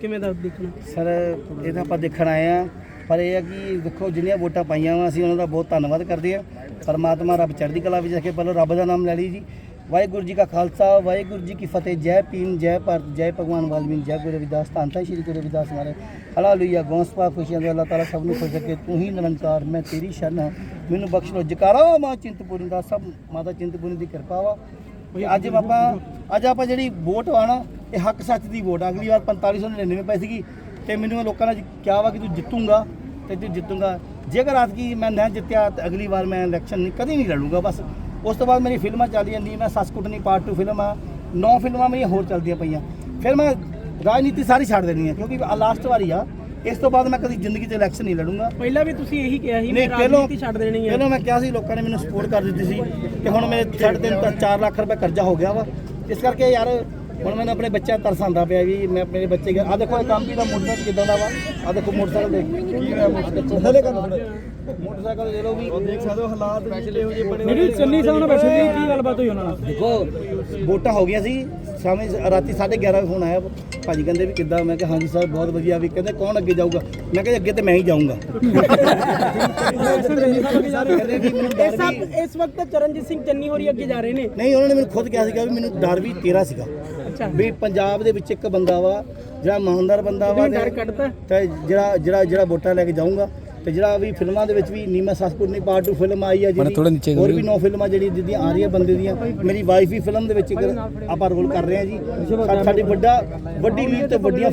ਕਿਵੇਂ ਦਾ ਦੇਖਣਾ? ਸਰ ਇਹ ਤਾਂ ਆਪਾਂ ਦੇਖਣ ਆਏ ਆ ਪਰ ਇਹ ਹੈ ਕਿ ਦੇਖੋ ਜਿੰਨੀਆਂ ਵੋਟਾਂ ਪਾਈਆਂ ਵਾ ਅਸੀਂ ਉਹਨਾਂ ਦਾ ਬਹੁਤ ਧੰਨਵਾਦ ਕਰਦੇ ਆ ਪਰਮਾਤਮਾ ਰੱਬ ਚੜ੍ਹਦੀ ਕਲਾ ਵਿੱਚ ਰੱਖੇ ਪਹਿਲਾਂ ਰੱਬ ਦਾ ਨਾਮ ਲੈ ਲਈ ਜੀ। ਵਾਹਿਗੁਰੂ ਜੀ ਕਾ ਖਾਲਸਾ ਵਾਹਿਗੁਰੂ ਜੀ ਕੀ ਫਤਿਹ। ਜੈ ਭੀਮ ਜੈ ਭਾਰਤ ਜੈ ਭਗਵਾਨ ਵਾਲਮੀਕ ਜੈ ਗੁਰੂ ਰਵਿਦਾਸ। ਧੰਨ ਧੰਨ ਸ਼੍ਰੀ ਗੁਰੂ ਰਵਿਦਾਸ ਮਹਾਰਾਜ। ਹਾਲੇਲੂਇਆ ਗੌਂਸਪਾ ਖੁਸ਼ੀਆਂ ਦੇ ਅੱਲਾਹ ਤਾਲਾ ਸਭ ਨੂੰ ਖੁਸ਼ ਰੱਖੇ। ਤੂੰ ਹੀ ਨਿਰੰਕਾਰ ਮੈਂ ਤੇਰੀ ਸ਼ਰਨ ਹਾਂ। ਮੈਨੂੰ ਬਖਸ਼ ਲੋ ਜਕਾਰਾ ਮਾਂ ਚਿੰਤਪੁਰਨੀ ਦਾ। ਸਭ ਮਾਤਾ ਚਿੰਤਪੁਰਨੀ ਦੀ ਕਿਰਪਾ ਵਾ। ਅੱਜ ਆਪਾਂ ਅੱਜ ਆਪਾਂ ਜਿਹੜੀ ਵੋਟ ਆ ਨਾ ਇਹ ਹੱਕ ਸੱਚ ਦੀ ਵੋਟ ਆ। ਅਗਲੀ ਵਾਰ 4599 ਪੈ ਸੀਗੀ ਤੇ ਮੈਨੂੰ ਲੋਕਾਂ ਨੇ ਕਿਹਾ ਵਾ ਕਿ ਤੂੰ ਜਿੱਤੂਗਾ ਤੇ ਤੂੰ ਜਿੱਤੂਗਾ। ਜੇਕਰ ਆਤਕੀ ਮੈਂ ਨਹੀਂ ਜਿੱਤਿਆ ਤਾਂ ਅਗਲੀ ਵਾਰ ਮੈਂ ਇਲੈਕਸ਼ਨ ਨਹੀਂ ਕਦੀ ਨਹੀਂ ਲੜੂੰਗਾ। ਬਸ ਉਸ ਤੋਂ ਬਾਅਦ ਮੇਰੀ ਫਿਲਮਾਂ ਚੱਲ ਜਾਂਦੀਆਂ ਮੈਂ ਸੱਸ ਕੁੱਟਣੀ ਪਾਰਟ 2 ਫਿਲਮ ਆ। ਨੌ ਫਿਲਮਾਂ ਮੇਰੀਆਂ ਹੋਰ ਚੱਲਦੀਆਂ ਪਈਆਂ। ਫਿਰ ਮੈਂ ਰਾਜਨੀਤੀ ਸਾਰੀ ਛੱਡ ਦੇਣੀ ਹੈ ਕਿਉਂਕਿ ਲਾਸਟ ਵਾਰੀ ਆ। ਇਸ ਤੋਂ ਬਾਅਦ ਮੈਂ ਕਦੀ ਜ਼ਿੰਦਗੀ 'ਚ ਇਲੈਕਸ਼ਨ ਨਹੀਂ ਲੜੂੰਗਾ। ਪਹਿਲਾਂ ਵੀ ਤੁਸੀਂ ਇਹੀ ਕਿਹਾ ਸੀ ਮੈਂ ਰਾਜਨੀਤੀ ਛੱਡ ਦੇਣੀ ਹੈ ਪਹਿਲਾਂ ਮੈਂ ਕਿਹਾ ਸੀ ਲੋਕਾਂ ਨੇ ਮੈਨੂੰ ਸਪੋਰਟ ਕਰ ਦਿੱਤੀ ਸੀ। ਕਿ ਹੁਣ ਮੇਰੇ ਸਾਢੇ ਤਿੰਨ ਤੋਂ 4 ਲੱਖ ਰੁਪਏ ਕਰਜ਼ਾ ਹੋ ਗਿਆ ਵਾ। ਇਸ ਕਰਕੇ ਯਾਰ ਹੁਣ ਮੈਨੂੰ ਆਪਣੇ ਬੱਚਿਆਂ ਤਰਸ ਆਉਂਦਾ ਪਿਆ ਵੀ ਮੈਂ ਆਪਣੇ ਬੱਚੇ ਆ ਦੇਖੋ ਇਹ ਕੰਮ ਵੀ ਦਾ ਮੋਟਰਸਾਈਕਲ ਕਿਦਾਂ ਦਾ ਵਾ? ਆ ਦੇਖੋ ਮੋਟਰਸਾਈਕਲ ਦੇਖ। ਕੀ ਹੋਇਆ ਮੋਟਰਸਾਈਕਲ? ਥੱਲੇ ਕਰ ਮੋਟਰਸਾਈਕਲ ਦੇ ਲੋ ਵੀ। ਦੇਖ ਸਕਦੇ ਹੋ ਹਾਲਾਤ ਪਿਛਲੇ ਹੋ ਜੇ ਬਣੇ ਜਿਹੜੀ ਚੰਨੀ ਸਾਹਿਬ ਨਾਲ ਬੈਠੇ ਸੀ ਕੀ ਗੱਲਬਾਤ ਹੋਈ ਉਹਨਾਂ ਨਾਲ? ਦੇਖੋ ਵੋਟਾਂ ਹੋ ਗਈਆਂ ਸੀ। ਸ਼ਾਮੀ ਰਾਤੀ 11:30 ਵਜੇ ਫੋਨ ਆਇਆ ਭਾਜੀ ਕਹਿੰਦੇ ਵੀ ਕਿੱਦਾਂ? ਮੈਂ ਕਿਹਾ ਹਾਂਜੀ ਸਰ ਬਹੁਤ ਵਧੀਆ। ਵੀ ਕਹਿੰਦੇ ਕੌਣ ਅੱਗੇ ਜਾਊਗਾ? ਮੈਂ ਕਿਹਾ ਅੱਗੇ ਤੇ ਮੈਂ ਹੀ ਜਾਊਂਗਾ। ਇਸ ਵਕਤ ਚਰਨਜੀਤ ਸਿੰਘ ਚੰਨੀ ਹੋਰੀ ਅੱਗੇ ਜਾ ਰਹੇ ਨੇ। ਨਹੀਂ ਉਹਨਾਂ ਨੇ ਮੈਨੂੰ ਖੁਦ ਕਿਹਾ ਸੀਗਾ ਵੀ ਮੈਨੂੰ ਡਰ ਵੀ ਤੇਰਾ ਸੀਗਾ। ਵੀ ਪੰਜਾਬ ਦੇ ਵਿੱਚ ਇੱਕ ਬੰਦਾ ਵਾ ਜਿਹੜਾ ਇਮਾਨਦਾਰ ਬੰਦਾ ਵਾ ਤੇ ਜਿਹੜਾ ਜਿਹੜਾ ਜਿਹੜਾ ਵੋਟਾਂ ਲੈ ਕੇ ਜਾਊਂਗਾ ਤੇ ਜਿਹੜਾ ਵੀ ਫਿਲਮਾਂ ਦੇ ਵਿੱਚ ਵੀ ਨੀਮਾ ਸਸਪੁਰ ਪਾਰਟ 2 ਫਿਲਮ ਆਈ ਆ ਜਿਹੜੀ ਹੋਰ ਵੀ ਨੌ ਫਿਲਮਾਂ ਜਿਹੜੀ ਜਿੱਦੀਆਂ ਆ ਰਹੀਆਂ ਬੰਦੇ ਦੀਆਂ। ਮੇਰੀ ਵਾਈਫ ਵੀ ਫਿਲਮ ਦੇ ਵਿੱਚ ਇੱਕ ਆਪਾਂ ਰੋਲ ਕਰ ਰਹੇ ਆ ਜੀ। ਸਾਡੀ ਵੱਡਾ ਵੱਡੀ ਲੀਡ ਤੇ ਵੱਡੀਆਂ